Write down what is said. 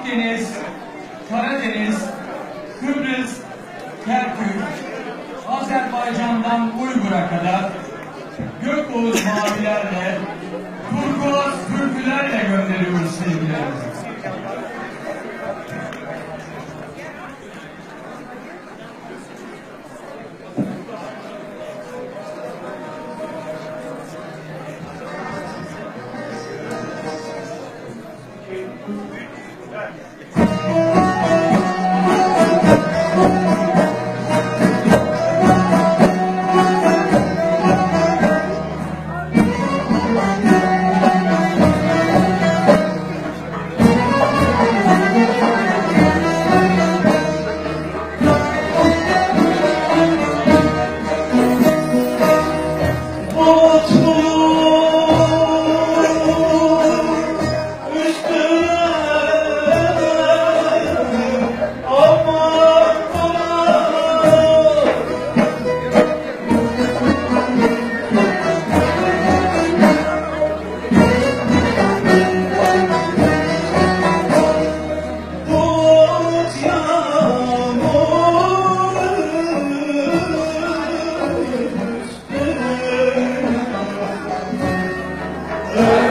Akdeniz, Karadeniz, Kıbrıs, Kerkük, Azerbaycan'dan Uygur'a kadar gökoğuz mavilerle, turkuaz türkülerle gönderiyoruz sevgilerimizi. Yeah.